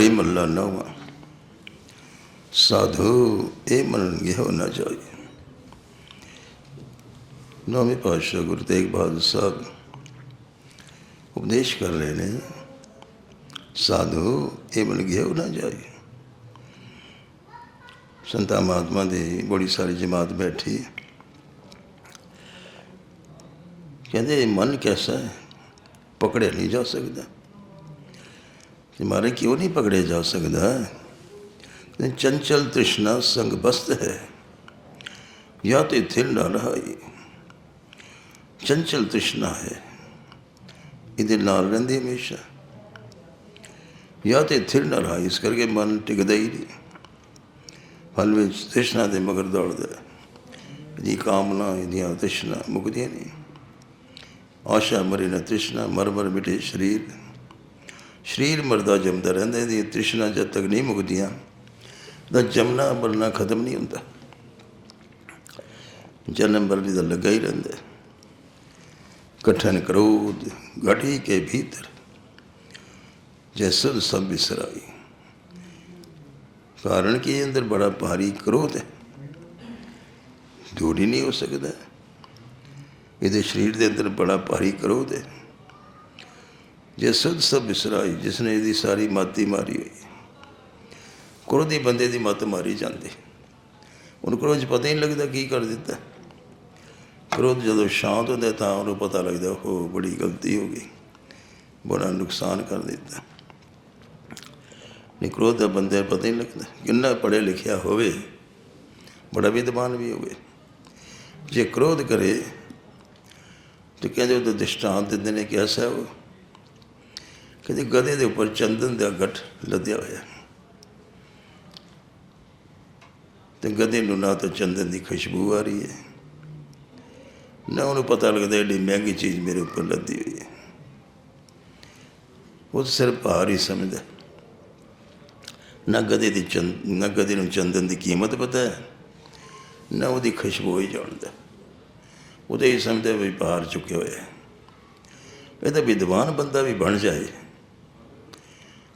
ਪੌੜੀ ਮੱਲਾ ਨੌਵਾਂ। ਸਾਧੂ ਇਹ ਮੰਨਣਗੇ ਹੋ ਚਾਹੀਏ ਨੌਵੇਂ ਪਾਤਸ਼ਾਹ ਗੁਰੂ ਤੇਗ ਬਹਾਦਰ ਸਾਹਿਬ ਉਪਦੇਸ਼ ਕਰ ਰਹੇ ਨੇ, ਸਾਧੂ ਇਹ ਮੰਨਣਗੇ ਹੋ ਚਾਹੀਏ ਸੰਤਾ ਮਹਾਤਮਾ ਦੀ ਬੜੀ ਸਾਰੀ ਜਮਾਤ ਬੈਠੀ। ਕਹਿੰਦੇ ਮਨ ਕੈਸਾ ਹੈ? ਪਕੜਿਆ ਨਹੀਂ ਜਾ ਸਕਦਾ। ਕਿ ਮਾਰੇ ਕਿਉਂ ਨਹੀਂ ਪਕੜਿਆ ਜਾ ਸਕਦਾ ਕਿ ਚੰਚਲ ਤ੍ਰਿਸ਼ਨਾ ਸੰਗ ਬਸਤ ਹੈ ਜਾਂ ਤੇ ਥਿਰ ਨਾ ਰਹਾਈ ਚੰਚਲ ਤ੍ਰਿਸ਼ਨਾ ਹੈ ਇਹਦੇ ਨਾਲ ਰਹਿੰਦੀ ਹਮੇਸ਼ਾ ਜਾਂ ਤੇ ਥਿਰ ਨਾ ਰਹਾਈ ਇਸ ਕਰਕੇ ਮਨ ਟਿਕਦਾ ਹੀ ਨਹੀਂ ਫਲ ਵਿੱਚ ਤ੍ਰਿਸ਼ਨਾ ਦੇ ਮਗਰ ਦੌੜਦਾ ਹੈ। ਇਹਦੀ ਕਾਮਨਾ ਇਹਦੀਆਂ ਤ੍ਰਿਸ਼ਨਾ ਮੁਕਦੀਆਂ ਨਹੀਂ ਆਸ਼ਾ ਮਰੇ ਨਾ ਤ੍ਰਿਸ਼ਨਾ ਮਰ ਮਰ ਮਿਟੇ ਸਰੀਰ ਸਰੀਰ ਮਰਦਾ ਜੰਮਦਾ ਰਹਿੰਦਾ, ਇਹਦੀ ਤ੍ਰਿਸ਼ਨਾ ਜਦ ਤੱਕ ਨਹੀਂ ਮੁਕਦੀਆਂ, ਤਾਂ ਜਮਨਾ ਮਰਨਾ ਖਤਮ ਨਹੀਂ ਹੁੰਦਾ। ਜਨਮ ਮਰਨ ਦਾ ਲੱਗਾ ਹੀ ਰਹਿੰਦਾ। ਕਠਨ ਕ੍ਰੋਧ ਘਟੀ ਕੇ ਭੀਤਰ ਜੈਸਦ ਸਭ ਬਿਸਰਾਈ। ਕਾਰਨ ਕਿ ਅੰਦਰ ਬੜਾ ਭਾਰੀ ਕ੍ਰੋਧ ਹੈ। ਦੂਰ ਹੀ ਨਹੀਂ ਹੋ ਸਕਦਾ। ਇਹਦੇ ਸਰੀਰ ਦੇ ਅੰਦਰ ਬੜਾ ਭਾਰੀ ਕ੍ਰੋਧ ਹੈ। ਜੇ ਸੁਧ ਸਭ ਬਿਸਰਾਈ ਜਿਸ ਨੇ ਇਹਦੀ ਸਾਰੀ ਮਾਤੀ ਮਾਰੀ ਹੋਈ। ਹੈ। ਕ੍ਰੋਧੀ ਬੰਦੇ ਦੀ ਮੱਤ ਮਾਰੀ ਜਾਂਦੀ। ਉਹਨੂੰ ਕ੍ਰੋਧ 'ਚ ਪਤਾ ਹੀ ਨਹੀਂ ਲੱਗਦਾ ਕੀ ਕਰ ਦਿੱਤਾ। ਕ੍ਰੋਧ ਜਦੋਂ ਸ਼ਾਂਤ ਹੁੰਦਾ ਤਾਂ ਉਹਨੂੰ ਪਤਾ ਲੱਗਦਾ ਉਹ ਬੜੀ ਗਲਤੀ ਹੋ ਗਈ। ਬੜਾ ਨੁਕਸਾਨ ਕਰ ਦਿੱਤਾ। ਨਹੀਂ ਕ੍ਰੋਧ ਦਾ ਬੰਦੇ ਨੂੰ ਪਤਾ ਹੀ ਨਹੀਂ ਲੱਗਦਾ। ਕਿੰਨਾ ਪੜ੍ਹਿਆ ਲਿਖਿਆ ਹੋਵੇ, ਬੜਾ ਵਿਦਵਾਨ ਵੀ ਹੋਵੇ। ਜੇ ਕ੍ਰੋਧ ਕਰੇ, ਤੇ ਕਹਿੰਦੇ ਉਹ ਤਾਂ ਦ੍ਰਿਸ਼ਟਾਂਤ ਦਿੰਦੇ ਨੇ ਕਿ ਐਸਾ ਉਹ। ਕਹਿੰਦੇ ਗਧੇ ਦੇ ਉੱਪਰ ਚੰਦਨ ਦਾ ਗੱਠ ਲੱਦਿਆ ਹੋਇਆ ਤੇ ਗਧੇ ਨੂੰ ਨਾ ਤਾਂ ਚੰਦਨ ਦੀ ਖੁਸ਼ਬੂ ਆ ਰਹੀ ਹੈ, ਨਾ ਉਹਨੂੰ ਪਤਾ ਲੱਗਦਾ ਏਡੀ ਮਹਿੰਗੀ ਚੀਜ਼ ਮੇਰੇ ਉੱਪਰ ਲੱਦੀ ਹੋਈ ਹੈ। ਉਹ ਤਾਂ ਸਿਰਫ ਭਾਰ ਹੀ ਸਮਝਦਾ ਨਾ ਗਧੇ ਦੀ ਚੰਦ ਨਾ ਗਧੇ ਨੂੰ ਚੰਦਨ ਦੀ ਕੀਮਤ ਪਤਾ ਹੈ, ਨਾ ਉਹਦੀ ਖੁਸ਼ਬੂ ਹੀ ਜਾਣਦਾ ਉਹਦੇ ਹੀ ਸਮਝਦਾ ਵੀ ਭਾਰ ਚੁੱਕਿਆ ਹੋਇਆ ਹੈ। ਇਹ ਤਾਂ ਵਿਦਵਾਨ ਬੰਦਾ ਵੀ ਬਣ ਜਾਏ।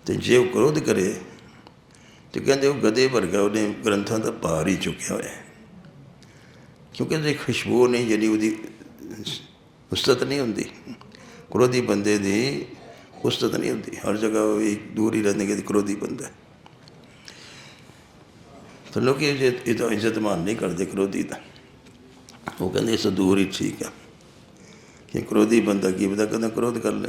ਤੇ ਜੇ ਉਹ ਕ੍ਰੋਧ ਕਰੇ ਤੇ ਕਹਿੰਦੇ ਉਹ ਗਦੇ ਵਰਗਾ ਉਹਨੇ ਗ੍ਰੰਥਾਂ ਦਾ ਭਾਰ ਹੀ ਚੁੱਕਿਆ ਹੋਇਆ ਕਿਉਂਕਿ ਉਹਦੀ ਖੁਸ਼ਬੂ ਨਹੀਂ, ਜਿਹੜੀ ਉਹਦੀ ਉਸਤਤ ਨਹੀਂ ਹੁੰਦੀ। ਕ੍ਰੋਧੀ ਬੰਦੇ ਦੀ ਉਸਤਤ ਨਹੀਂ ਹੁੰਦੀ। ਹਰ ਜਗ੍ਹਾ ਉਹ ਇੱਕ ਦੂਰ ਹੀ ਰਹਿੰਦੇ ਕਿ ਕ੍ਰੋਧੀ ਬੰਦਾ ਤਾਂ ਲੋਕ ਇਹ ਤਾਂ ਇੱਜ਼ਤ ਮਾਨ ਨਹੀਂ ਕਰਦੇ ਕ੍ਰੋਧੀ ਦਾ। ਉਹ ਕਹਿੰਦੇ ਇਸ ਦੂਰ ਹੀ ਠੀਕ ਆ ਕਿ ਕ੍ਰੋਧੀ ਬੰਦਾ ਕੀ ਪਤਾ ਕਦੋਂ ਕ੍ਰੋਧ ਕਰ ਲੈ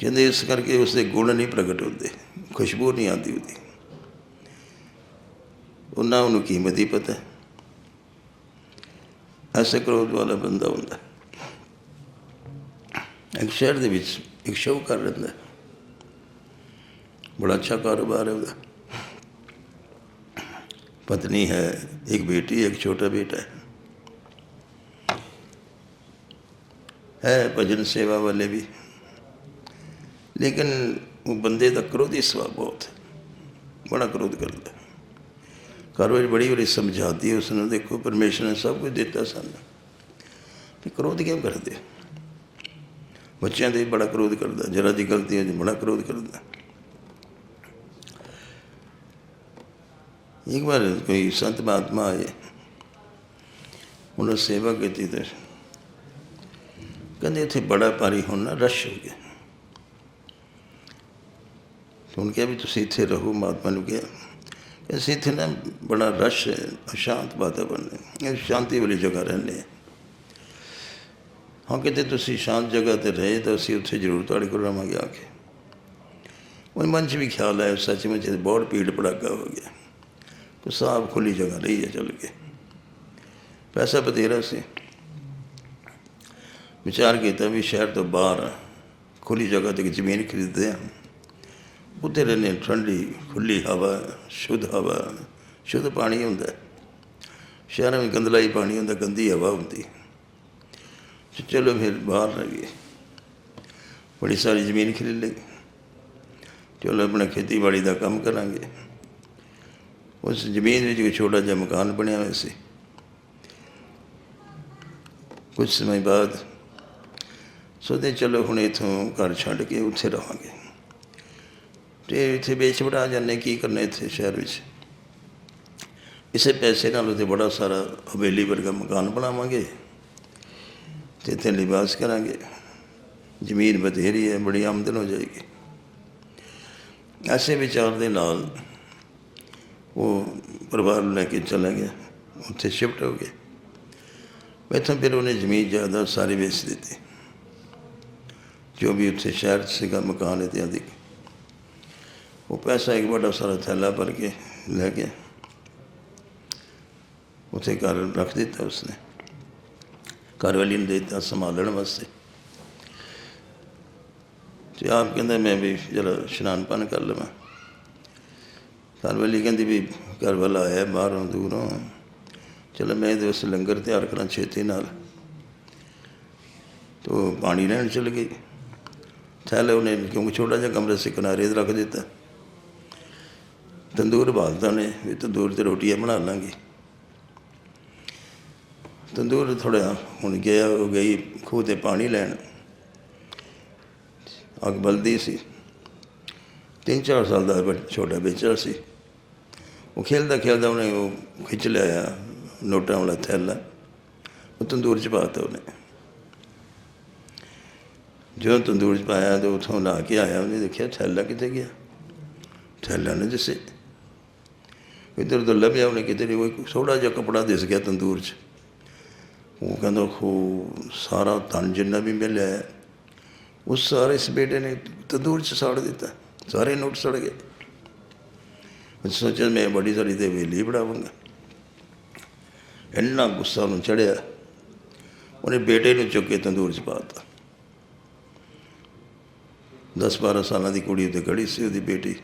ਕਹਿੰਦੇ ਇਸ ਕਰਕੇ ਉਸਦੇ ਗੁਣ ਨਹੀਂ ਪ੍ਰਗਟ ਹੁੰਦੇ, ਖੁਸ਼ਬੂ ਨਹੀਂ ਆਉਂਦੀ ਉਹਦੀ। ਉਹਨਾਂ ਨੂੰ ਕੀਮਤ ਹੀ ਪਤਾ ਐਸੇ ਕਰੋਧ ਵਾਲਾ ਬੰਦਾ ਹੁੰਦਾ ਇੱਕ ਸ਼ਹਿਰ ਦੇ ਵਿੱਚ ਇੱਕ ਸ਼ੋਅ ਕਰ ਲੈਂਦਾ ਬੜਾ ਅੱਛਾ ਕਾਰੋਬਾਰ ਹੈ ਉਹਦਾ। ਪਤਨੀ ਹੈ, ਇੱਕ ਬੇਟੀ, ਇੱਕ ਛੋਟਾ ਬੇਟਾ ਹੈ ਭਜਨ ਸੇਵਾ ਵਾਲੇ ਵੀ। ਲੇਕਿਨ ਉਹ ਬੰਦੇ ਦਾ ਕ੍ਰੋਧੀ ਸੁਭਾਅ ਬਹੁਤ ਹੈ। ਬੜਾ ਕ੍ਰੋਧ ਕਰਦਾ ਘਰ ਬੜੀ ਬੜੀ ਸਮਝਾਤੀ ਉਸ ਨੂੰ, ਦੇਖੋ ਪਰਮੇਸ਼ਰ ਨੇ ਸਭ ਕੁਝ ਦਿੱਤਾ ਸਾਨੂੰ। ਤੇ ਕ੍ਰੋਧ ਕਿਉਂ ਕਰਦੇ? ਬੱਚਿਆਂ ਦੇ ਬੜਾ ਕ੍ਰੋਧ ਕਰਦਾ, ਜਰਾ ਦੀ ਗਲਤੀ ਹੋ ਜੇ ਬੜਾ ਕ੍ਰੋਧ ਕਰਦਾ। ਇੱਕ ਵਾਰ ਕੋਈ ਸੰਤ ਮਹਾਤਮਾ ਆਏ, ਉਹਨਾਂ ਸੇਵਾ ਕੀਤੀ ਤੇ ਕਹਿੰਦੇ, ਇੱਥੇ ਬੜਾ ਭਾਰੀ ਹੁਣ ਨਾ ਰਸ਼ ਹੋ ਗਿਆ। ان کے ابھی تو سیتھے رہو مہاتما جی نے کیا سیتھے نا بڑا رش ہے، شانت واتاورن ہے شانتی والی جگہ رہنے۔ ہاں کہتے تھی شانت جگہ تے رہے تو اسی اتنے ضرور تے کو رہا گے آ کے۔ ان من چ بھی خیال آیا، سچ میں بہت پیڑ پڑاکا ہو گیا، تو صاحب کھلی جگہ رہی ہے چل کے۔ پیسہ بتھیرا سے بچار ਕੀਤਾ ਵੀ ਸ਼ਹਿਰ ਤੋਂ ਬਾਹਰ ਖੁੱਲੀ ਜਗ੍ਹਾ ਤੇ ਜ਼ਮੀਨ ਖਰੀਦਦੇ ਹਾਂ ਉੱਥੇ ਰਹਿੰਦੇ ਠੰਡੀ ਖੁੱਲੀ ਹਵਾ, ਸ਼ੁੱਧ ਹਵਾ, ਸ਼ੁੱਧ ਪਾਣੀ ਹੁੰਦਾ ਸ਼ਹਿਰਾਂ ਵਿੱਚ ਗੰਦਲਾਈ ਪਾਣੀ ਹੁੰਦਾ, ਗੰਦੀ ਹਵਾ ਹੁੰਦੀ ਚਲੋ ਫਿਰ ਬਾਹਰ ਰਹਿ ਗਏ ਬੜੀ ਸਾਰੀ ਜ਼ਮੀਨ ਖਰੀਦ ਲਈ। ਚਲੋ ਆਪਣਾ ਖੇਤੀਬਾੜੀ ਦਾ ਕੰਮ ਕਰਾਂਗੇ। ਉਸ ਜ਼ਮੀਨ ਵਿੱਚ ਇੱਕ ਛੋਟਾ ਜਿਹਾ ਮਕਾਨ ਬਣਿਆ ਹੋਇਆ ਸੀ। ਕੁਝ ਸਮੇਂ ਬਾਅਦ ਸੋਚਦੇ ਚਲੋ ਹੁਣ ਇਥੋਂ ਘਰ ਛੱਡ ਕੇ ਉੱਥੇ ਰਹਾਂਗੇ ਤੇ ਇੱਥੇ ਵੇਚ ਵੜਾ ਜਾਂਦੇ ਕੀ ਕਰਨਾ ਇੱਥੇ ਸ਼ਹਿਰ ਵਿੱਚ? ਇਸੇ ਪੈਸੇ ਨਾਲ ਉੱਥੇ ਬੜਾ ਸਾਰਾ ਹਵੇਲੀ ਵਰਗਾ ਮਕਾਨ ਬਣਾਵਾਂਗੇ ਤੇ ਇੱਥੇ ਲਿਬਾਸ ਕਰਾਂਗੇ। ਜ਼ਮੀਨ ਬਥੇਰੀ ਹੈ, ਬੜੀ ਆਮਦਨ ਹੋ ਜਾਏਗੀ। ਐਸੇ ਵਿਚਾਰ ਦੇ ਨਾਲ ਉਹ ਪਰਿਵਾਰ ਨੂੰ ਲੈ ਕੇ ਚਲਾ ਗਿਆ, ਉੱਥੇ ਸ਼ਿਫਟ ਹੋ ਗਏ ਇੱਥੋਂ ਫਿਰ ਉਹਨੇ ਜ਼ਮੀਨ ਜਾਇਦਾਦ ਸਾਰੀ ਵੇਚ ਦਿੱਤੀ। ਜੋ ਵੀ ਉੱਥੇ ਸ਼ਹਿਰ 'ਚ ਸੀਗਾ, ਮਕਾਨ ਇਤਿਆਦਿ ਉਹ ਪੈਸਾ ਇੱਕ ਵੱਡਾ ਸਾਰਾ ਥੈਲਾ ਭਰ ਕੇ ਲੈ ਗਿਆ। ਉੱਥੇ ਘਰ ਰੱਖ ਦਿੱਤਾ ਉਸਨੇ। ਘਰ ਵਾਲੀ ਨੂੰ ਦੇ ਦਿੱਤਾ ਸੰਭਾਲਣ ਵਾਸਤੇ। ਤੇ ਆਪ ਕਹਿੰਦਾ, ਮੈਂ ਵੀ ਜਰਾ ਇਸ਼ਨਾਨ ਪਾਣ ਕਰ ਲਵਾਂ। ਘਰ ਵਾਲੀ ਕਹਿੰਦੀ ਵੀ, ਘਰ ਵਾਲਾ ਆਇਆ ਬਾਹਰੋਂ, ਦੂਰੋਂ। ਚਲੋ, ਮੈਂ ਇਹਦੇ ਵਾਸਤੇ ਲੰਗਰ ਤਿਆਰ ਕਰਾਂ ਛੇਤੀ ਨਾਲ। ਤੋ ਪਾਣੀ ਲੈਣ ਚਲ ਗਈ। ਥੈਲੇ ਉਹਨੇ ਕਿਉਂਕਿ ਛੋਟਾ ਜਿਹਾ ਕਮਰਾ ਸੀ, ਕਿਨਾਰੇ ਤੇ ਰੱਖ ਦਿੱਤਾ। ਤੰਦੂਰ ਬਾਲਦਾ ਨੇ ਵੀ ਤੰਦੂਰ ਤੇ ਰੋਟੀਆਂ ਬਣਾ ਲਾਂਗੇ। ਤੰਦੂਰ ਥੋੜਾ ਹੁਣ ਗਿਆ, ਉਹ ਗਈ ਖੂਹ ਤੇ ਪਾਣੀ ਲੈਣ। ਅੱਗ ਬਲਦੀ ਸੀ। ਤਿੰਨ ਚਾਰ ਸਾਲ ਦਾ ਛੋਟਾ ਬੱਚਾ ਸੀ। ਉਹ ਖੇਲਦਾ ਖੇਲਦਾ ਉਹਨੇ ਉਹ ਖਿੱਚ ਲਿਆ, ਨੋਟਾਂ ਵਾਲਾ ਥੈਲਾ, ਉਹ ਤੰਦੂਰ ਚ ਪਾਤਾ ਉਹਨੇ। ਜਦੋਂ ਤੰਦੂਰ ਚ ਪਾਇਆ ਤੇ ਉਥੋਂ ਲਾ ਕੇ ਆਇਆ, ਉਹਨੇ ਦੇਖਿਆ ਥੈਲਾ ਕਿੱਥੇ ਗਿਆ? ਥੈਲਾ ਨਾ ਜਿਸੇ ਇੱਧਰ ਉਧਰ ਲੱਭਿਆ ਉਹਨੇ ਕਿਤੇ ਨਹੀਂ ਕੋਈ ਥੋੜਾ ਜਿਹਾ ਕਪੜਾ ਦਿਸ ਗਿਆ ਤੰਦੂਰ 'ਚ। ਉਹ ਕਹਿੰਦਾ ਖੋ ਸਾਰਾ ਧਨ ਜਿੰਨਾ ਵੀ ਮਿਲਿਆ ਹੈ, ਉਹ ਸਾਰੇ ਇਸ ਬੇਟੇ ਨੇ ਤੰਦੂਰ 'ਚ ਸਾੜ ਦਿੱਤਾ। ਸਾਰੇ ਨੋਟ ਸੜ ਗਏ। ਮੈਂ ਸੋਚਿਆ ਮੈਂ ਬੜੀ ਸਾਰੀ ਤੇ ਵੇਲੀ ਬਣਾਵਾਂਗਾ ਇੰਨਾ ਗੁੱਸਾ ਉਹਨੂੰ ਚੜਿਆ। ਉਹਨੇ ਬੇਟੇ ਨੂੰ ਚੁੱਕ ਕੇ ਤੰਦੂਰ 'ਚ ਪਾ ਦਿੱਤਾ। 10-12 ਸਾਲਾਂ ਦੀ ਕੁੜੀ ਉੱਤੇ ਖੜੀ ਸੀ ਉਹਦੀ ਬੇਟੀ।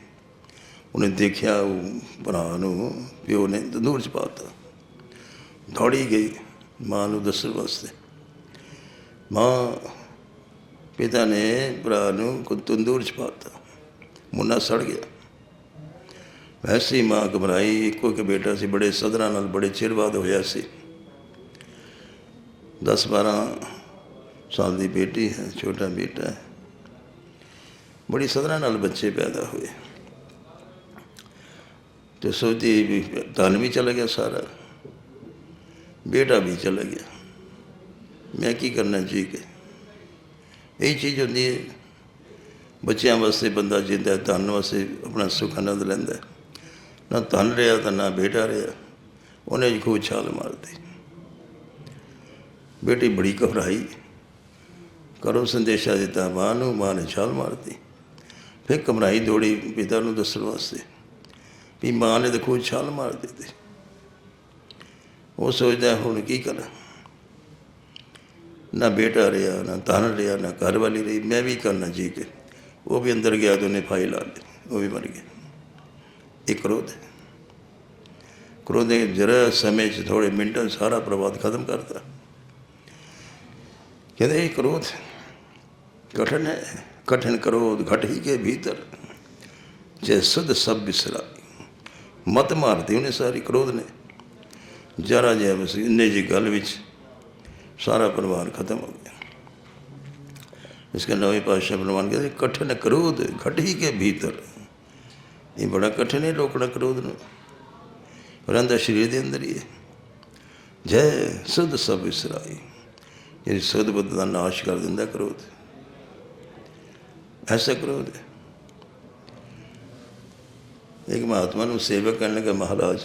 ਉਹਨੇ ਦੇਖਿਆ ਉਹ ਭਰਾ ਨੂੰ ਪਿਓ ਨੇ ਤੰਦੂਰ 'ਚ ਪਾਤਾ। ਦੌੜੀ ਗਈ ਮਾਂ ਨੂੰ ਦੱਸਣ ਵਾਸਤੇ। ਮਾਂ, ਪਿਤਾ ਨੇ ਭਰਾ ਨੂੰ ਕੋ ਤੰਦੂਰ 'ਚ ਪਾਤਾ। ਮੁੰਨਾ ਸੜ ਗਿਆ। ਵੈਸੀ ਮਾਂ ਘਬਰਾਈ, ਇੱਕੋ ਇੱਕ ਬੇਟਾ ਸੀ, ਬੜੇ ਸਦਰਾਂ ਨਾਲ ਬੜੇ ਚਿਰ ਬਾਅਦ ਹੋਇਆ ਸੀ। 10 12 ਸਾਲ ਦੀ ਬੇਟੀ ਹੈ, ਛੋਟਾ ਬੇਟਾ ਹੈ। ਬੜੀ ਸਦਰਾਂ ਨਾਲ ਬੱਚੇ ਪੈਦਾ ਹੋਏ। ਤੇ ਸੋਚਦੀ ਵੀ ਧਨ ਵੀ ਚਲਾ ਗਿਆ ਸਾਰਾ, ਬੇਟਾ ਵੀ ਚਲਾ ਗਿਆ। ਮੈਂ ਕੀ ਕਰਨਾ ਜੀ ਕੇ? ਇਹ ਚੀਜ਼ ਹੁੰਦੀ ਹੈ। ਬੱਚਿਆਂ ਵਾਸਤੇ ਬੰਦਾ ਜਿੰਦਾ ਧਨ ਵਾਸਤੇ ਆਪਣਾ ਸੁਖ ਆਨੰਦ ਲੈਂਦਾ ਨਾ ਧਨ ਰਿਹਾ ਤਾਂ ਨਾ ਬੇਟਾ ਰਿਹਾ। ਉਹਨੇ ਜੀ ਖੂਬ ਛਾਲ ਮਾਰਦੀ ਬੇਟੀ ਬੜੀ ਘਬਰਾਈ। ਕਰੋ ਸੰਦੇਸ਼ਾ ਦਿੱਤਾ, ਮਾਂ ਨੂੰ, ਮਾਂ ਨੇ ਛਾਲ ਮਾਰਤੀ ਫਿਰ ਘਬਰਾਈ ਦੌੜੀ ਪਿਤਾ ਨੂੰ ਦੱਸਣ ਵਾਸਤੇ। ਵੀ ਮਾਂ ਨੇ ਦੇਖੋ ਛਾਲ ਮਾਰ ਦਿੱਤੀ। ਉਹ ਸੋਚਦਾ, ਹੁਣ ਕੀ ਕਰਾਂ? ਨਾ ਬੇਟਾ ਰਿਹਾ, ਨਾ ਧਨ ਰਿਹਾ, ਨਾ ਘਰ ਵਾਲੀ ਰਹੀ, ਮੈਂ ਵੀ ਕਰਨਾ ਜੀ ਕੇ। ਉਹ ਵੀ ਅੰਦਰ ਗਿਆ ਤੇ ਉਹਨੇ ਫਾਈ ਲਾ ਲਈ ਉਹ ਵੀ ਮਰ ਗਿਆ। ਇਹ ਕ੍ਰੋਧ ਹੈ। ਕ੍ਰੋਧ ਨੇ ਜਰਾ ਸਮੇਂ 'ਚ ਥੋੜੇ ਮਿੰਟਾਂ ਸਾਰਾ ਪ੍ਰਵਾਦ ਖਤਮ ਕਰਤਾ। ਕਹਿੰਦੇ, ਇਹ ਕ੍ਰੋਧ ਕਠਨ ਹੈ। ਕਠਨ ਕ੍ਰੋਧ ਘਟ ਹੀ ਕੇ ਭੀਤਰ। ਜੇ ਸੁਧ ਸਭ ਬਿਸਰਾ ਮਤ ਮਾਰਦੀ ਉਹਨੇ ਸਾਰੀ ਕ੍ਰੋਧ ਨੇ ਜਰਾ ਜਿਹਾ ਬਸ ਇੰਨੇ ਜੀ ਗੱਲ ਵਿੱਚ ਸਾਰਾ ਪਰਿਵਾਰ ਖਤਮ ਹੋ ਗਿਆ इसके नवे पातशाह बलवान कहते कठिन क्रोध घट ही के भीतर ਇਹ ਬੜਾ ਕਠਿਨ ਹੈ ਰੋਕਣਾ ਕ੍ਰੋਧ ਨੂੰ ਰਹਿੰਦਾ ਸਰੀਰ ਦੇ ਅੰਦਰ ਹੀ ਹੈ ਜੈ ਸੁਧ ਸਭ ਵਿਸਰਾਈ ਇਹ ਸੁਧ ਬੁੱਧ ਦਾ ਨਾਸ਼ ਕਰ ਦਿੰਦਾ ਕ੍ਰੋਧ ਐਸਾ ਕ੍ਰੋਧ ਹੈ ਇੱਕ ਮਹਾਤਮਾ ਨੂੰ ਸੇਵਾ ਕਰਨ ਲੱਗਾ ਮਹਾਰਾਜ।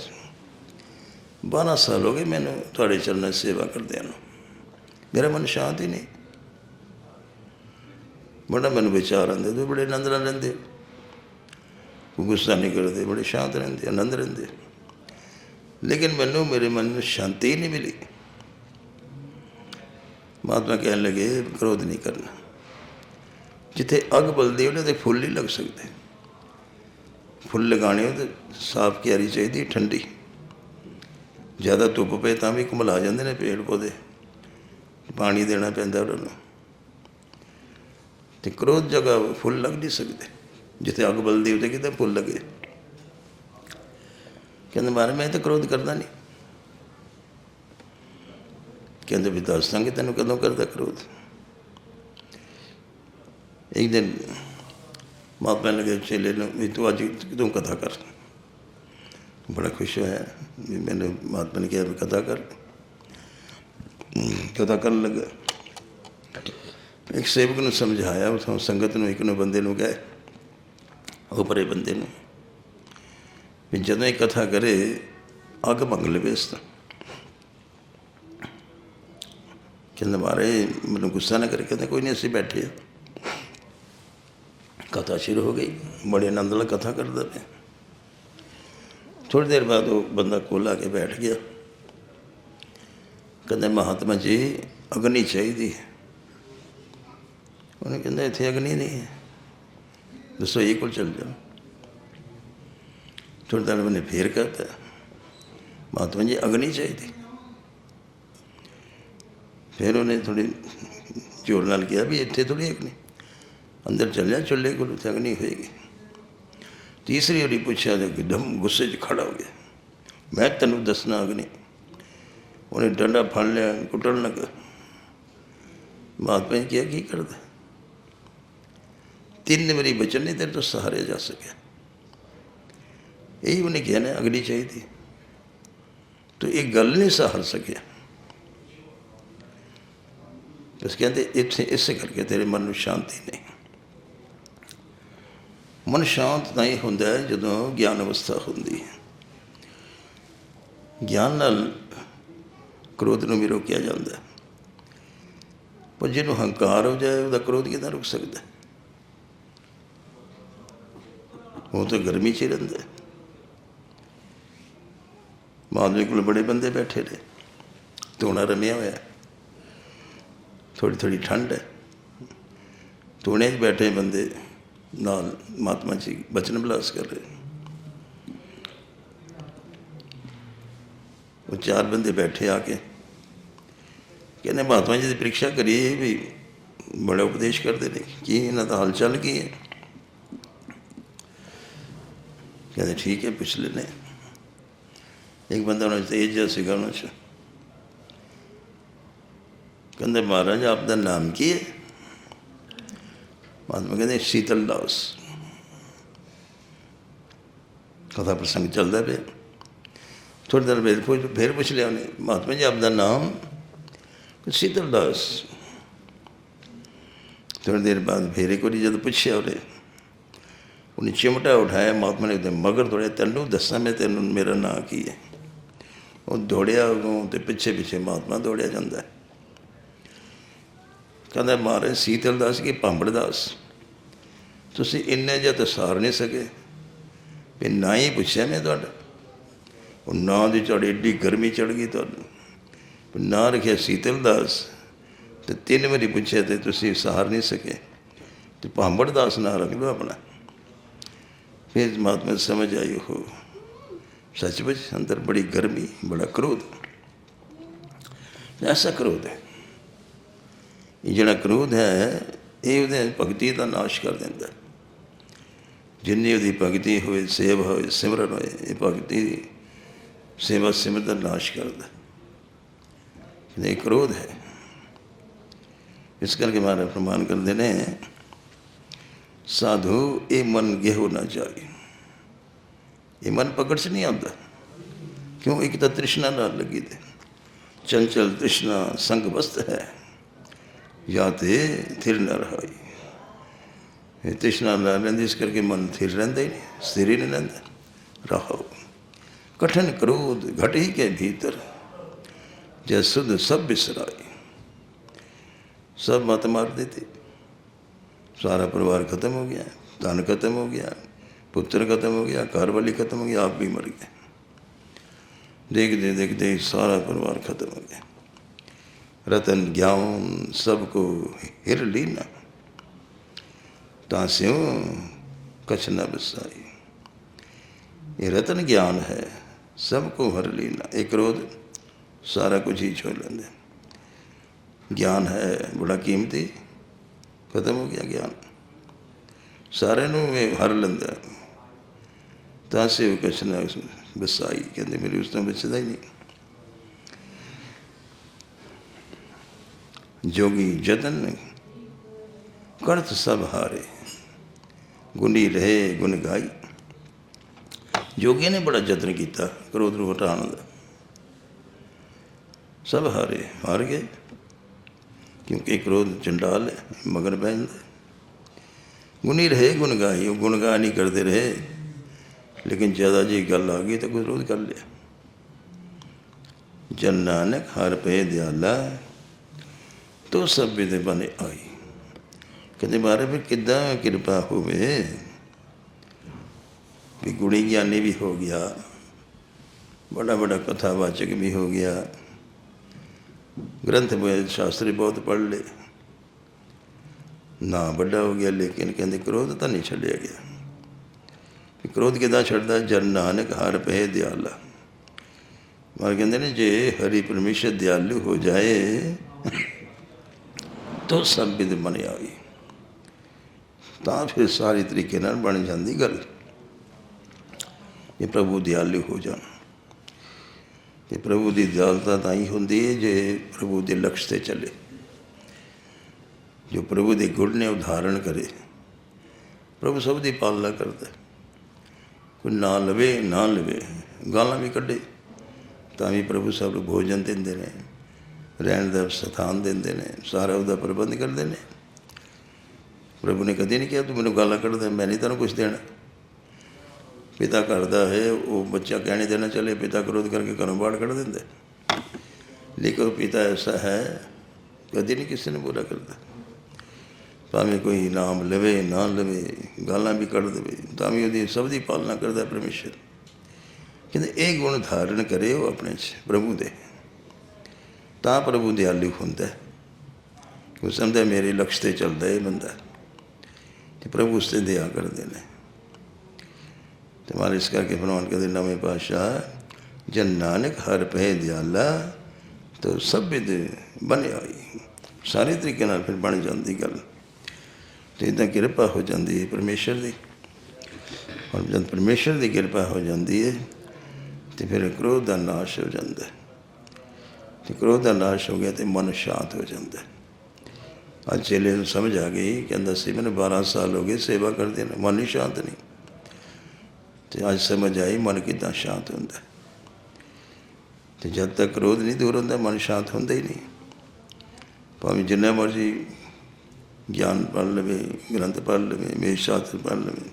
12 ਸਾਲ ਹੋ ਗਏ ਮੈਨੂੰ ਤੁਹਾਡੇ ਚਰਨਾਂ ਸੇਵਾ ਕਰਦਿਆਂ ਨੂੰ। ਮੇਰਾ ਮਨ ਸ਼ਾਂਤ ਹੀ ਨਹੀਂ। ਬੜਾ ਮੈਨੂੰ ਵਿਚਾਰ ਆਉਂਦੇ ਤੁਸੀਂ ਬੜੇ ਆਨੰਦ ਨਾਲ ਰਹਿੰਦੇ। ਗੁੱਸਾ ਨਹੀਂ ਕਰਦੇ, ਬੜੇ ਸ਼ਾਂਤ ਰਹਿੰਦੇ, ਆਨੰਦ ਰਹਿੰਦੇ। ਲੇਕਿਨ ਮੈਨੂੰ, ਮੇਰੇ ਮਨ ਨੂੰ ਸ਼ਾਂਤੀ ਨਹੀਂ ਮਿਲੀ। ਮਹਾਤਮਾ ਕਹਿਣ ਲੱਗੇ ਕ੍ਰੋਧ ਨਹੀਂ ਕਰਨਾ। ਜਿੱਥੇ ਅੱਗ ਬਲਦੀ ਉਹਨੇ ਤੇ ਫੁੱਲ ਨਹੀਂ ਲੱਗ ਸਕਦੇ। ਫੁੱਲ ਲਗਾਣੇ ਉਹ ਤੇ ਸਾਫ਼ ਕਿਆਰੀ ਚਾਹੀਦੀ ਠੰਡੀ। ਜ਼ਿਆਦਾ ਧੁੱਪ ਪਏ ਤਾਂ ਵੀ ਕੁਮਲਾ ਜਾਂਦੇ ਨੇ ਪੇੜ ਪੌਦੇ। ਪਾਣੀ ਦੇਣਾ ਪੈਂਦਾ ਉਹਨਾਂ ਨੂੰ। ਤੇ ਕ੍ਰੋਧ ਜਗ੍ਹਾ ਫੁੱਲ ਲੱਗ ਨਹੀਂ ਸਕਦੇ। ਜਿੱਥੇ ਅੱਗ ਬਲਦੀ ਉੱਤੇ ਕਿਤੇ ਫੁੱਲ ਲੱਗੇ। ਕਹਿੰਦੇ ਮਾਰੇ, ਮੈਂ ਤਾਂ ਕ੍ਰੋਧ ਕਰਦਾ ਨਹੀਂ। ਕਹਿੰਦੇ ਵੀ ਦੱਸ ਦਾਂਗੇ ਤੈਨੂੰ ਕਦੋਂ ਕਰਦਾ ਕ੍ਰੋਧ। ਇੱਕ ਦਿਨ ਮਹਾਤਮਾ ਲਗੇ ਚੇਲੇ ਨੂੰ ਵੀ ਤੂੰ ਅੱਜ ਤੂੰ ਕਥਾ ਕਰ। ਬੜਾ ਖੁਸ਼ ਹੋਇਆ ਵੀ ਮੈਨੂੰ ਮਹਾਤਮਾ ਨੇ ਕਿਹਾ ਵੀ ਕਥਾ ਕਰ। ਕਥਾ ਕਰਨ ਲੱਗਾ। ਇੱਕ ਸੇਵਕ ਨੂੰ ਸਮਝਾਇਆ, ਉਥੋਂ ਸੰਗਤ ਨੂੰ, ਇੱਕ ਨੂੰ ਬੰਦੇ ਨੂੰ ਕਹੇ ਉਹ ਪਰੇ ਬੰਦੇ ਨੂੰ, ਵੀ ਜਦੋਂ ਇਹ ਕਥਾ ਕਰੇ, ਅੱਗ ਮੰਗ ਲਵੇ ਇਸ ਤੋਂ ਕਹਿੰਦਾ ਮਾਰੇ ਮੈਨੂੰ ਗੁੱਸਾ ਨਾ ਕਰੇ, ਕਹਿੰਦਾ, ਕੋਈ ਨਹੀਂ ਅਸੀਂ ਬੈਠੇ ਆ ਕਥਾ ਸ਼ੁਰੂ ਹੋ ਗਈ, ਬੜੇ ਆਨੰਦ ਨਾਲ ਕਥਾ ਕਰਦਾ ਪਿਆ। ਥੋੜੀ ਦੇਰ ਬਾਅਦ ਉਹ ਬੰਦਾ ਕੋਲ ਆ ਕੇ ਬੈਠ ਗਿਆ। ਕਹਿੰਦਾ, ਮਹਾਤਮਾ ਜੀ, ਅਗਨੀ ਚਾਹੀਦੀ ਹੈ। ਉਹਨੇ ਕਹਿੰਦਾ, ਇੱਥੇ ਅਗਨੀ ਨਹੀਂ ਹੈ। ਦੱਸੋ, ਇਹ ਕੋਲ ਚੱਲ ਜਾਓ। ਥੋੜੀ ਦੇਰ ਮੈंने ਫੇਰ ਕਹਤਾ, ਮਹਾਤਮਾ ਜੀ, ਅਗਨੀ ਚਾਹੀਦੀ ਫਿਰ ਉਹਨੇ ਥੋੜੀ ਜ਼ੋਰ ਨਾਲ ਕਿਹਾ ਵੀ ਇੱਥੇ ਥੋੜੀ ਅਗਨੀ। ਅੰਦਰ ਚੱਲਿਆ ਚੁੱਲ੍ਹੇ ਕੋਲ ਉੱਥੇ ਅਗਨੀ ਹੋਏਗੀ ਤੀਸਰੀ ਵਾਰੀ ਪੁੱਛਿਆ ਤੇ ਇੱਕਦਮ ਗੁੱਸੇ 'ਚ ਖੜਾ ਹੋ ਗਿਆ। ਮੈਂ ਤੈਨੂੰ ਦੱਸਣਾ ਅਗਨੀ ਉਹਨੇ ਡੰਡਾ ਫੜ ਲਿਆ, ਕੁੱਟਣ ਲੱਗਾ। ਮਹਾਤਮਾ ਜੀ ਕਿਹਾ, ਕੀ ਕਰਦਾ? ਤਿੰਨ ਵਾਰੀ ਬਚਨ ਨਹੀਂ ਤੇਰੇ ਤੋਂ ਸਹਾਰੇ ਜਾ ਸਕਿਆ। ਇਹੀ ਉਹਨੇ ਕਿਹਾ ਨਾ ਅਗਨੀ ਚਾਹੀਦੀ। ਤੋ ਇਹ ਗੱਲ ਨਹੀਂ ਸਹਾਰ ਸਕਿਆ। ਇਸ ਕਹਿੰਦੇ, ਇੱਥੇ ਇਸੇ ਕਰਕੇ ਤੇਰੇ ਮਨ ਨੂੰ ਸ਼ਾਂਤੀ ਨਹੀਂ। ਮਨ ਸ਼ਾਂਤ ਤਾਂ ਹੀ ਹੁੰਦਾ ਹੈ ਜਦੋਂ ਗਿਆਨ ਅਵਸਥਾ ਹੁੰਦੀ ਹੈ। ਗਿਆਨ ਨਾਲ ਕ੍ਰੋਧ ਨੂੰ ਵੀ ਰੋਕਿਆ ਜਾਂਦਾ ਹੈ। ਪਰ ਜਿਹਨੂੰ ਹੰਕਾਰ ਹੋ ਜਾਏ, ਉਹਦਾ ਕ੍ਰੋਧ ਕਿਦਾਂ ਰੁਕ ਸਕਦਾ ਹੈ? ਉਹ ਤਾਂ ਗਰਮੀ 'ਚ ਹੀ ਰਹਿੰਦਾ ਹੈ। ਕੋਲ ਬੜੇ ਬੰਦੇ ਬੈਠੇ ਨੇ। ਧੋਣਾ ਰਮਿਆ ਹੋਇਆ ਥੋੜੀ ਥੋੜੀ ਠੰਡ ਹੈ। ਧੋਣੇ 'ਚ ਬੈਠੇ ਬੰਦੇ ਨਾਲ ਮਹਾਤਮਾ ਜੀ ਬਚਨ ਬਲਾਸ ਕਰ ਰਹੇ ਉਹ ਚਾਰ ਬੰਦੇ ਬੈਠੇ ਆ ਕੇ ਕਹਿੰਦੇ, ਮਹਾਤਮਾ ਜੀ ਦੀ ਪ੍ਰੀਖਿਆ ਕਰੀਏ ਵੀ ਬੜਾ ਉਪਦੇਸ਼ ਕਰਦੇ ਨੇ, ਕੀ ਇਹਨਾਂ ਦਾ ਹਾਲ ਚਾਲ ਕੀ ਹੈ? ਕਹਿੰਦੇ, ਠੀਕ ਹੈ ਪਿਛਲੇ ਨੇ ਇੱਕ ਬੰਦਾ ਉਹਨਾਂ 'ਚ ਤੇਜ ਜਿਹਾ ਸੀਗਾ ਉਹਨਾਂ 'ਚ। ਕਹਿੰਦੇ, ਮਹਾਰਾਜ ਆਪ ਦਾ ਨਾਮ ਕੀ ਹੈ? ਮਹਾਤਮਾ ਕਹਿੰਦੇ ਸ਼ੀਤਲ ਦਾਸ ਕਥਾ ਪ੍ਰਸੰਗ ਚੱਲਦਾ ਪਿਆ। ਥੋੜੀ ਦੇਰ ਬਾਅਦ ਫਿਰ ਫਿਰ ਪੁੱਛ ਲਿਆ ਉਹਨੇ, ਮਹਾਤਮਾ ਜੀ ਆਪ ਦਾ ਨਾਮ ਸ਼ੀਤਲ ਦਾਸ ਥੋੜੀ ਦੇਰ ਬਾਅਦ ਫਿਰ ਇੱਕ ਵਾਰੀ ਜਦ ਪੁੱਛਿਆ ਉਹਨੇ ਉਹਨੇ ਚਿਮਟਾ ਉਠਾਇਆ, ਮਹਾਤਮਾ ਨੇ ਉਹਦੇ ਮਗਰ ਦੌੜਿਆ ਤੈਨੂੰ ਦੱਸਾਂ ਮੈਂ ਤੈਨੂੰ, ਮੇਰਾ ਨਾਂ ਕੀ ਹੈ? ਉਹ ਦੌੜਿਆ ਉਹ ਤੇ ਪਿੱਛੇ ਪਿੱਛੇ ਮਹਾਤਮਾ ਦੌੜਿਆ ਜਾਂਦਾ। ਹੈ ਕਹਿੰਦਾ ਮਹਾਰਾਜ ਸੀਤਲ ਦਾਸ ਕੀ ਭਾਂਬੜ ਦਾਸ? ਤੁਸੀਂ ਇੰਨੇ ਜਿਹਾ ਤਾਂ ਸਾਰ ਨਹੀਂ ਸਕੇ। ਵੀ ਨਾ ਹੀ ਪੁੱਛਿਆ ਮੈਂ ਤੁਹਾਡਾ। ਉਹ ਨਾਂ ਦੀ ਚੜ ਏਡੀ ਗਰਮੀ ਚੜ ਗਈ ਤੁਹਾਨੂੰ। ਨਾ ਨਾਂ ਰੱਖਿਆ ਸੀਤਲ ਦਾਸ। ਤੇ ਤਿੰਨ ਵਾਰੀ ਪੁੱਛਿਆ ਤੇ ਤੁਸੀਂ ਸਹਾਰ ਨਹੀਂ ਸਕੇ। ਤੇ ਭਾਂਬੜ ਦਾਸ ਨਾਂ ਰੱਖ ਲਓ ਆਪਣਾ। ਫਿਰ ਮਹਾਤਮਾ ਸਮਝ ਆਈ ਹੋ ਸੱਚਮੁੱਚ ਅੰਦਰ ਬੜੀ ਗਰਮੀ, ਬੜਾ ਕ੍ਰੋਧ। ਐਸਾ ਕ੍ਰੋਧ ਹੈ। ਇਹ ਜਿਹੜਾ ਕ੍ਰੋਧ ਹੈ, ਇਹ ਉਹਦੇ ਭਗਤੀ ਦਾ ਨਾਸ਼ ਕਰ ਦਿੰਦਾ। ਜਿੰਨੀ ਉਹਦੀ ਭਗਤੀ ਹੋਏ, ਸੇਵਾ ਹੋਏ, ਸਿਮਰਨ ਹੋਏ, ਇਹ ਭਗਤੀ ਸੇਵਾ ਸਿਮਰਨ ਦਾ ਨਾਸ਼ ਕਰਦਾ। ਇਹ ਕ੍ਰੋਧ ਹੈ, ਇਸ ਕਰਕੇ ਮਹਾਰਾਜ ਪ੍ਰਮਾਨ ਕਰਦੇ ਨੇ, ਸਾਧੂ, ਇਹ ਮਨ ਗੇਹੋ ਨਾ ਜਾਏ। ਇਹ ਮਨ ਪਕੜ 'ਚ ਨਹੀਂ ਆਉਂਦਾ। ਕਿਉਂ? ਇੱਕ ਤਾਂ ਤ੍ਰਿਸ਼ਨਾ ਨਾਲ ਲੱਗੀ ਤੇ। ਚੰਚਲ ਤ੍ਰਿਸ਼ਨਾ ਸੰਗ ਬਸਤ ਹੈ। ਯਾਤੇ ਥਿਰ ਨਾ ਰਹੀ ਇਹ ਤ੍ਰਿਸ਼ਨਾ ਨਾ ਰਹਿੰਦੀ ਇਸ ਕਰਕੇ ਮਨ ਥਿਰ ਰਹਿੰਦਾ ਹੀ ਨਹੀਂ ਸਥਿਰ ਹੀ ਨਹੀਂ ਰਹਿੰਦਾ ਰਹੋ। ਕਠਨ ਕ੍ਰੋਧ ਘਟ ਹੀ ਕੇ ਭੀਤਰ ਜੈ ਸੁਧ ਸਭ ਬਿਸਰਾਈ। ਸਭ ਮਤ ਮਾਰ ਦਿੱਤੇ। ਸਾਰਾ ਪਰਿਵਾਰ ਖਤਮ ਹੋ ਗਿਆ, ਧਨ ਖਤਮ ਹੋ ਗਿਆ, ਪੁੱਤਰ ਖਤਮ ਹੋ ਗਿਆ ਘਰ ਵਾਲੀ ਖਤਮ ਹੋ ਗਈ, ਆਪ ਵੀ ਮਰ ਗਏ। ਦੇਖਦੇ ਦੇਖਦੇ ਸਾਰਾ ਪਰਿਵਾਰ ਖਤਮ ਹੋ ਗਿਆ। ਰਤਨ ਗਿਆਨ ਸਭ ਕੋ ਹਿਰ ਲੀਨਾ। ਤਾਂ ਸਿਉ ਕਛ ਨ ਬਸਾਈ ਇਹ ਰਤਨ ਗਿਆਨ ਹੈ, ਸਭ ਕੋ ਹਰ ਲੀਨਾ। ਇਹ ਕ੍ਰੋਧ ਸਾਰਾ ਕੁਝ ਹੀ ਛੋੜ ਲੈਂਦਾ। ਗਿਆਨ ਹੈ, ਬੜਾ ਕੀਮਤੀ, ਖਤਮ ਹੋ ਗਿਆ ਗਿਆਨ। ਸਾਰੇ ਨੂੰ ਇਹ ਹਰ ਲੈਂਦਾ। ਤਾਂ ਸਿਉ ਕਛ ਨ ਬਸਾਈ ਕਹਿੰਦੇ ਮੇਰੇ ਉਸ ਤੋਂ ਬਚਦਾ ਹੀ ਨਹੀਂ। ਜੋਗੀ ਜਤਨ ਕਰਤ ਸਭ ਹਾਰੇ। ਗੁਣੀ ਰਹੇ ਗੁਣ ਗਾਈ। ਜੋਗੀ ਨੇ ਬੜਾ ਯਤਨ ਕੀਤਾ। ਕ੍ਰੋਧ ਨੂੰ ਹਟਾਉਣ ਦਾ ਸਭ ਹਾਰੇ। ਹਾਰ ਗਏ। ਕਿਉਂਕਿ ਕ੍ਰੋਧ ਚੰਡਾਲ ਹੈ, ਮਗਰ ਪੈ ਜਾਂਦਾ ਗੁਣੀ ਰਹੇ ਗੁਣ ਗਾਈ। ਉਹ ਗੁਣਗਾ ਨਹੀਂ ਕਰਦੇ ਰਹੇ। ਲੇਕਿਨ ਜ਼ਿਆਦਾ ਜੀ ਗੱਲ ਆ ਗਈ ਤਾਂ ਕੋਈ ਵਿਰੋਧ ਕਰ ਲਿਆ। ਜਨ ਨਾਨਕ ਹਰ ਪੇ ਦਿਆਲਾ ਤੋ ਸਭ ਦੇ ਬਨੇ ਆਈ। ਕਹਿੰਦੇ ਮਾਰੇ ਫਿਰ ਕਿੱਦਾਂ ਕਿਰਪਾ ਹੋਵੇ? ਵੀ ਗੁਣੀ ਗਿਆਨੀ ਵੀ ਹੋ ਗਿਆ। ਬੜਾ ਬੜਾ ਕਥਾਵਾਚਕ ਵੀ ਹੋ ਗਿਆ। ਗ੍ਰੰਥ ਵਿੱਚ ਸ਼ਾਸਤਰੀ ਬਹੁਤ ਪੜ੍ਹ ਲਏ। ਨਾ ਵੱਡਾ ਹੋ ਗਿਆ, ਲੇਕਿਨ ਕਹਿੰਦੇ ਕ੍ਰੋਧ ਤਾਂ ਨਹੀਂ ਛੱਡਿਆ ਗਿਆ। ਵੀ ਕ੍ਰੋਧ ਕਿਦਾਂ ਛੱਡਦਾ? ਜਨ ਨਾਨਕ ਹਰ ਪਏ ਦਿਆਲਾ। ਮਾਰ ਕਹਿੰਦੇ ਨੇ, ਜੇ ਹਰੀ ਪਰਮੇਸ਼ਰ ਦਿਆਲੂ ਹੋ ਜਾਏ ਤਾਂ ਸਭ ਬਿਦ ਬਣ ਤਾਂ ਫਿਰ ਸਾਰੀ ਤਰੀਕੇ ਨਾਲ ਬਣ ਜਾਂਦੀ ਗੱਲ। ਇਹ ਪ੍ਰਭੂ ਦਿਆਲੂ ਹੋ ਜਾਣ, ਤੇ ਪ੍ਰਭੂ ਦੀ ਦਿਆਲਤਾ ਤਾਂ ਹੀ ਹੁੰਦੀ ਹੈ ਜੇ ਪ੍ਰਭੂ ਦੇ ਲਕਸ਼ ਤੇ ਚੱਲੇ। ਜੋ ਪ੍ਰਭੂ ਦੇ ਗੁਣ ਨੇ ਉਦਾਹਰਣ ਕਰੇ, ਪ੍ਰਭੂ ਸਭ ਦੀ ਪਾਲਣਾ ਕਰਦਾ ਕੋਈ ਨਾ ਲਵੇ ਨਾ ਲਵੇ, ਗਾਲਾਂ ਵੀ ਕੱਢੇ, ਤਾਂ ਵੀ ਪ੍ਰਭੂ ਸਭ ਨੂੰ ਭੋਜਨ ਦਿੰਦੇ ਨੇ। ਰਹਿਣ ਦਾ ਸਥਾਨ ਦਿੰਦੇ ਨੇ, ਸਾਰਾ ਉਹਦਾ ਪ੍ਰਬੰਧ ਕਰਦੇ ਨੇ। ਪ੍ਰਭੂ ਨੇ ਕਦੇ ਨਹੀਂ ਕਿਹਾ, ਤੂੰ ਮੈਨੂੰ ਗਾਲਾਂ ਕੱਢਦਾ, ਮੈਂ ਨਹੀਂ ਤੈਨੂੰ ਕੁਝ ਦੇਣਾ। ਪਿਤਾ ਕਰਦਾ ਹੈ, ਉਹ ਬੱਚਾ ਕਹਿਣੇ ਦੇਣਾ ਚਲੇ, ਪਿਤਾ ਕ੍ਰੋਧ ਕਰਕੇ ਘਰੋਂ ਬਾਹਰ ਕੱਢ ਦਿੰਦਾ ਲੇਕਿਨ ਉਹ ਪਿਤਾ ਐਸਾ ਹੈ, ਕਦੇ ਨਹੀਂ ਕਿਸੇ ਨੂੰ ਬੁਰਾ ਕਰਦਾ। ਭਾਵੇਂ ਕੋਈ ਨਾਮ ਲਵੇ, ਨਾ ਲਵੇ, ਗਾਲਾਂ ਵੀ ਕੱਢ ਦੇਵੇ ਤਾਂ ਵੀ ਉਹਦੀ ਸਭ ਦੀ ਪਾਲਣਾ ਕਰਦਾ ਪਰਮੇਸ਼ਰ। ਕਹਿੰਦੇ, ਇਹ ਗੁਣ ਧਾਰਨ ਕਰੇ ਉਹ ਆਪਣੇ ਚ, ਪ੍ਰਭੂ ਦੇ। ਤਾਂ ਪ੍ਰਭੂ ਦਿਆਲੂ ਹੁੰਦਾ ਹੈ। ਉਹ ਸਮਝਦਾ ਮੇਰੇ ਲਕਸ਼ ਤੇ ਚੱਲਦਾ ਇਹ ਬੰਦਾ ਤੇ ਪ੍ਰਭੂ ਉਸ ਤੇ ਦਇਆ ਕਰਦੇ ਨੇ। ਤੇ ਮਾਰੇ ਇਸ ਕਰਕੇ ਫਰਮਾਨ ਕਹਿੰਦੇ, ਨਵੇਂ ਪਾਤਸ਼ਾਹ, ਜਨ ਨਾਨਕ ਹਰ ਪੈ ਦਿਆਲਾ, ਤੋ ਸਭ ਦੇ ਬਣਿਆ ਹੋਈ ਸਾਰੇ ਤਰੀਕੇ ਨਾਲ ਫਿਰ ਬਣ ਜਾਂਦੀ ਗੱਲ। ਤੇ ਇਦਾਂ ਕਿਰਪਾ ਹੋ ਜਾਂਦੀ ਹੈ ਪਰਮੇਸ਼ਰ ਦੀ। ਔਰ ਜਦ ਪਰਮੇਸ਼ਰ ਦੀ ਕਿਰਪਾ ਹੋ ਜਾਂਦੀ ਹੈ, ਤੇ ਫਿਰ ਕ੍ਰੋਧ ਦਾ ਨਾਸ਼ ਹੋ ਜਾਂਦਾ ਹੈ। ਤੇ ਕ੍ਰੋਧ ਦਾ ਨਾਸ਼ ਹੋ ਗਿਆ ਤੇ ਮਨ ਸ਼ਾਂਤ ਹੋ ਜਾਂਦਾ। ਅੱਜ ਚੇਲੇ ਨੂੰ ਸਮਝ ਆ ਗਈ, ਕਹਿੰਦਾ, ਸੀ, ਮੈਨੂੰ 12 ਸਾਲ ਹੋ ਗਏ ਸੇਵਾ ਕਰਦੇ ਨੇ, ਮਨ ਹੀ ਸ਼ਾਂਤ ਨਹੀਂ। ਤੇ ਅੱਜ ਸਮਝ ਆਈ, ਮਨ ਕਿਦਾਂ ਸ਼ਾਂਤ ਹੁੰਦਾ। ਹੈ। ਤੇ ਜਦ ਤੱਕ ਕ੍ਰੋਧ ਨਹੀਂ ਦੂਰ ਹੁੰਦਾ, ਮਨ ਸ਼ਾਂਤ ਹੁੰਦਾ ਹੀ ਨਹੀਂ। ਭਾਵੇਂ ਜਿੰਨਾ ਮਰਜ਼ੀ ਗਿਆਨ ਪੜ੍ਹ ਲਵੇ, ਗ੍ਰੰਥ ਪੜ੍ਹ ਲਵੇ ਮੇਰ ਸ਼ਾਸਤਰ ਪੜ੍ਹ ਲਵੇ,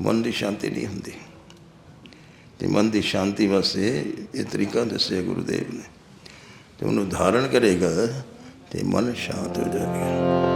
ਮਨ ਦੀ ਸ਼ਾਂਤੀ ਨਹੀਂ ਹੁੰਦੀ। ਤੇ ਮਨ ਦੀ ਸ਼ਾਂਤੀ ਵਾਸਤੇ ਇਹ ਤਰੀਕਾ ਦੱਸਿਆ ਗੁਰੂਦੇਵ ਨੇ। ਤੇ ਉਹਨੂੰ ਧਾਰਨ ਕਰੇਗਾ ਤੇ ਮਨ ਸ਼ਾਂਤ ਹੋ ਜਾਏਗਾ